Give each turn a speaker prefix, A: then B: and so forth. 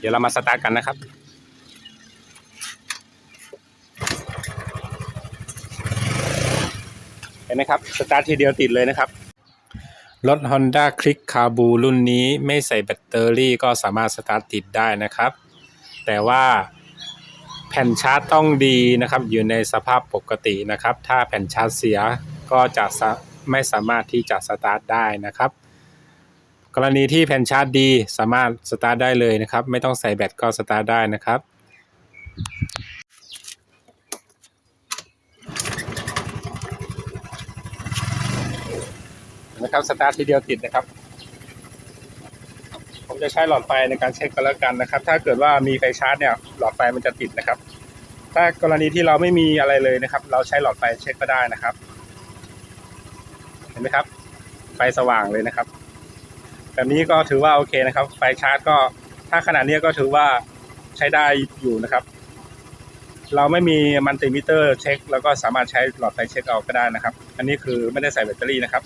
A: เดี๋ยวเรามาสตาร์ทกันนะครับ เห็นไหมครับ สตาร์ททีเดียวติดเลยนะครับ รถ Honda Click Carbu รุ่นนี้ไม่ใส่แบตเตอรี่ก็สามารถสตาร์ทติดได้นะครับ แต่ว่าแผ่นชาร์จต้องดีนะครับ อยู่ในสภาพปกตินะครับ ถ้าแผ่นชาร์จเสียก็จะไม่สามารถที่จะสตาร์ทได้นะครับ กรณีที่แผ่นชาร์จดีสามารถสตาร์ทได้เลยนะครับ ไม่ต้องใส่แบตก็สตาร์ทได้นะครับ นะครับสตาร์ททีเดียวติดนะครับ ผมจะใช้หลอดไฟในการเช็คกันแล้วกันนะครับ ถ้าเกิดว่ามีไฟชาร์จเนี่ยหลอดไฟมันจะติดนะครับ ถ้ากรณีที่เราไม่มีอะไรเลยนะครับ เราใช้หลอดไฟเช็คก็ได้นะครับ เห็นไหมครับ ไฟสว่างเลยนะครับ แบบนี้ก็ถือว่าโอเคนะครับ ไฟชาร์จก็ถ้าขนาดนี้ก็ถือว่าใช้ได้อยู่นะครับ เราไม่มีมันติมิเตอร์เช็ค แล้วก็สามารถใช้หลอดไฟเช็คเอาก็ได้นะครับ อันนี้คือไม่ได้ใส่แบตเตอรี่นะครับ